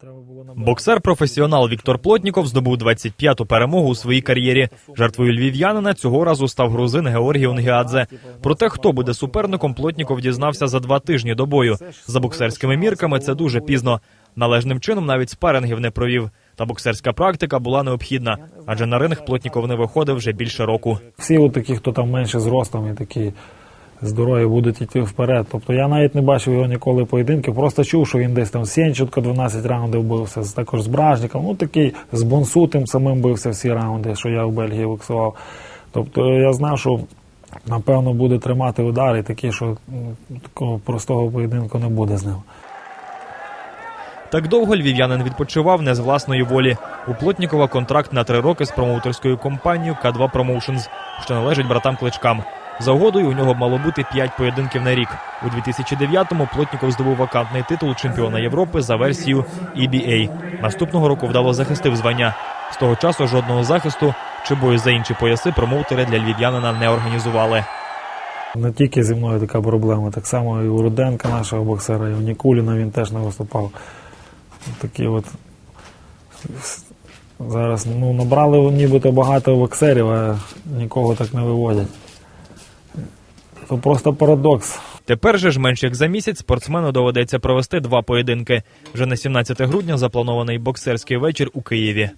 Треба було набрати. Боксер-професіонал Віктор Плотніков здобув 25-ту перемогу у своїй кар'єрі. Жертвою львів'янина цього разу став грузин Георгій Унгіадзе. Про те, хто буде суперником, Плотніков дізнався за два тижні до бою. За боксерськими мірками це дуже пізно. Належним чином навіть спарингів не провів. Та боксерська практика була необхідна, адже на ринг Плотніков не виходив вже більше року. Всі от такі, хто там менше зростом і такі здорові, будуть йти вперед. Тобто я навіть не бачив його ніколи поєдинків, просто чув, що він десь там з Сєнченко 12 раундів бився, також з Бражником, ну такий з Бонсу тим самим бився всі раунди, що я в Бельгії боксував. Тобто я знав, що напевно буде тримати удари, такі, що такого простого поєдинку не буде з ним. Так довго львів'янин відпочивав не з власної волі. У Плотнікова контракт на три роки з промоутерською компанією К2 Promotions, що належить братам Кличкам. За угодою у нього мало бути 5 поєдинків на рік. У 2009-му Плотніков здобув вакантний титул чемпіона Європи за версією EBA. Наступного року вдало захистив звання. З того часу жодного захисту чи бою за інші пояси промоутери для львів'янина не організували. Не тільки зі мною така проблема, так само і у Руденка, нашого боксера, і у Нікуліна він теж не виступав. Такі от зараз ну, набрали нібито багато боксерів, а нікого так не виводять. То просто парадокс. Тепер же ж менш як за місяць спортсмену доведеться провести два поєдинки. Вже на 17 грудня запланований боксерський вечір у Києві.